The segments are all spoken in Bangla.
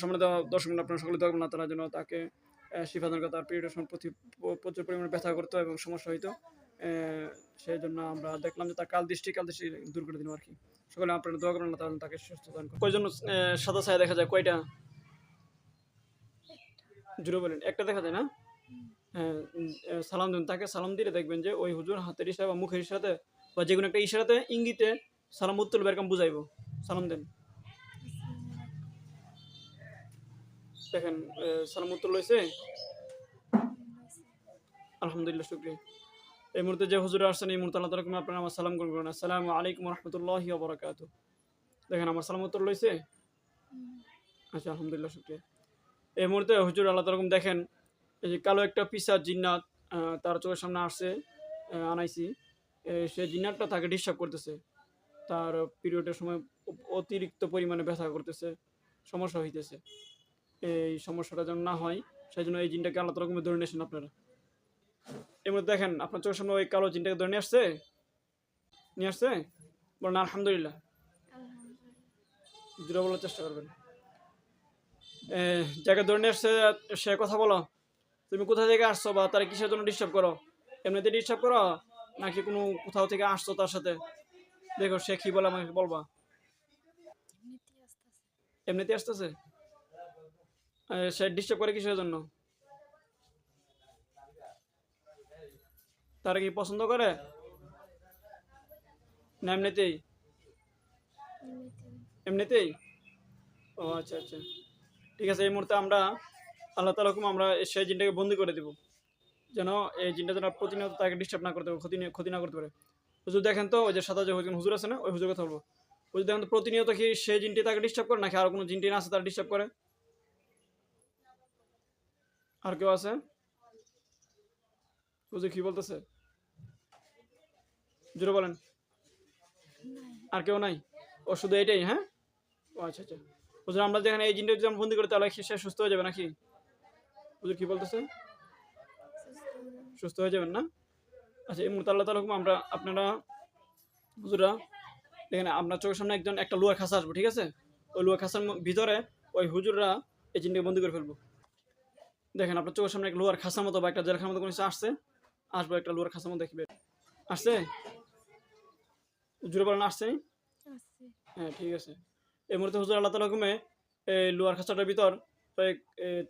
সম্মানিত দর্শক আপনারা সকলে করবেন আল্লাহ তাআলা যেন তাকে শিফাদান তার পিরিয়ডের সময় প্রচুর পরিমাণে ব্যথা করতো এবং সমস্যা হইতো। সেই জন্য আমরা দেখলাম যে তার কাল দৃষ্টি কাল দৃষ্টি দূর করে দিন আর কি। সকলে আপনারা দোয়া করবেন তাআলা তাকে সুস্থ দান করুন। কয়জন সাদা ছায়া দেখা যায়? কয়টা? জুড়ে বলেন। একটা দেখা যায় না? হ্যাঁ, সালাম দিন। তাকে সালাম দিলে দেখবেন যে ওই হুজুর হাতের ইশারা বা মুখের ইশারাতে বা যে কোনো একটা ইশারাতে ইঙ্গিতে সালাম উত্তর এরকম বুঝাইবো। সালাম দেন। দেখেন আহ, সালাম লইছে। আলহামদুলিল্লাহ শুক্রিয়া। এই মুহূর্তে যে হুজুর আসছেন এই মুহূর্তে আল্লাহ তালা আপনারা আমার সালাম গ্রহণ করেন। আসসালামু আলাইকুম রহমতুল্লাহ বরাকাত দেখেন আমার সালাম উত্তর আচ্ছা আলহামদুলিল্লাহ শুক্রিয়া। এই মুহূর্তে হুজুর আল্লাহ তারকম দেখেন এই যে কালো একটা পিসা জিন্নাত তার চোখের সামনে আসছে আনাইছি। সে জিন্নাতটা তাকে ডিস্টার্ব করতেছে। তার পিরিয়ডের সময় অতিরিক্ত পরিমাণে ব্যথা করতেছে সমস্যা হইতেছে। এই সমস্যাটা যেন না হয় সেই জন্য এই জিনটাকে আল্লাহ রকমের ধরে নিয়েছেন আপনারা। মধ্যে দেখেন আপনার চোখের সামনে ওই কালো জিনটাকে ধরে নিয়ে আসছে? নিয়ে আসছে? বলেন আলহামদুলিল্লাহ। জুড়ে বলার চেষ্টা করবেন। যাকে ধরে নিয়ে আসছে সে কথা বলো। তুমি কোথা থেকে আসছো বা তারা কিসের জন্য ডিস্টার্ব করো? এমনিতে ডিস্টার্ব করো? নাকি কোনো কোথাও থেকে আসছো তার সাথে? দেখো সে কি বলে আমাকে বলবা। এমনিতে আসতেছে? সে ডিস্টার্ব করে কিসের জন্য? তারা কি পছন্দ করে? না এমনিতেই? এমনিতেই। ও আচ্ছা আচ্ছা। ঠিক আছে এই মুহূর্তে আমরা আল্লাহ তালা হুকুম আমরা সেই জিনটাকে বন্দি করে দেব। যেন এই জিনটা যেন প্রতিনিয়ত তাকে ডিস্টার্ব না করতে পারে ক্ষতি ক্ষতি না করতে পারে। হুজুর দেখেন তো ওই যে সাদা যে হুজুর হুজুর আছে না ওই হুজুর কথা বলব। হুজুর দেখেন তো প্রতিনিয়ত কি সেই জিনটি তাকে ডিস্টার্ব করে নাকি আর কোনো জিনটি না আছে তারা ডিস্টার্ব করে? আর কেউ আছে? কি বলতেছে? জুড়ে বলেন। আর কেউ নাই? ও শুধু এটাই হ্যাঁ? ও আচ্ছা আচ্ছা। আমরা যেখানে এই জিনটা যদি বন্দি করি তাহলে কি সে সুস্থ হয়ে যাবে নাকি? হুজুর, কি বলতেছে? সুস্থ হয়ে যাবেন না? আচ্ছা এই মুহূর্তে আল্লাহ তালা আমরা আপনারা হুজুরা দেখেন, আপনার চোখের সামনে একজন একটা লুয়া খাসা আসব, ঠিক আছে? ওই লুয়া খাসার ভিতরে ওই হুজুররা এই জিনটাকে বন্দি করে ফেলব। দেখেন আপনার চোখের সামনে একটা লোহার খাসার মতো বা একটা জেলখানার মতো কোনো কিছু আসছে। আসব একটা লোহার খাসার মতো দেখবে। আসছে? জুড়ে বলেন আসছে হ্যাঁ ঠিক আছে। এই মুহূর্তে হুজুর আল্লাহ তালা হুকুমে এই লোহার খাঁচাটার ভিতর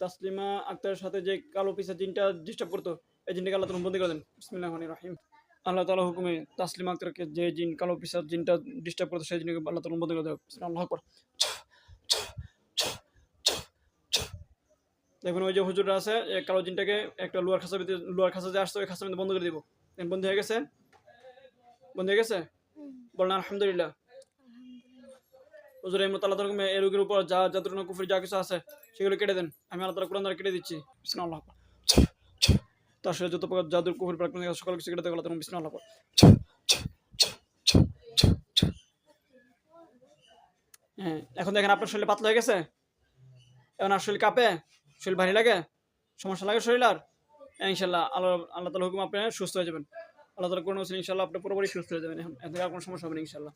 তাসলিমা আক্তারের সাথে যে কালো পিসা জিনটা ডিস্টার্ব করতো এই জিনটাকে আল্লাহ তালা বন্দি করে দেন। বিসমিল্লাহ রহিম। আল্লাহ তালা হুকুমে তাসলিমা আক্তারকে যে জিন কালো পিসা জিনটা ডিস্টার্ব করতো সেই জিনকে আল্লাহ তালা বন্দি করে দেবে আল্লাহ আকবার। দেখুন, ওই যে হুজুররা আছে কালো জিনটাকে একটা লোহার খাঁচার ভিতরে, লোহার খাঁচা যে আসছে, ওই খাঁচার বন্ধ করে দিব। বন্ধ হয়ে গেছে? বন্ধ হয়ে গেছে? বলেন, আলহামদুলিল্লাহ। হুজুর এই মতো আল্লাহ তালা এই রোগের উপর যা যাদের কুফুরি যা কিছু আছে, সেগুলো কেটে দেন। আমি আল্লাহ তালা কোরআন দ্বারা কেটে দিচ্ছি। বিষ্ণু আল্লাহ তার সাথে যত প্রকার জাদুর, কুফুরি, প্রাকৃতিক সকল কিছু কেটে দেবো আল্লাহ তালা আল্লাহ হ্যাঁ এখন দেখেন, আপনার শরীরে পাতলা হয়ে গেছে? এখন শরীর কাঁপে? শরীর ভারী লাগে, সমস্যা লাগে শরীর আর ইনশাল্লাহ আল্লাহ আল্লাহ তালা হুকুম আপনি সুস্থ হয়ে যাবেন। আল্লাহ তালা কোনো ইনশাল্লাহ আপনি পুরোপুরি সুস্থ হয়ে যাবেন। এখন এত আর কোনো সমস্যা হবে না ইনশাল্লাহ।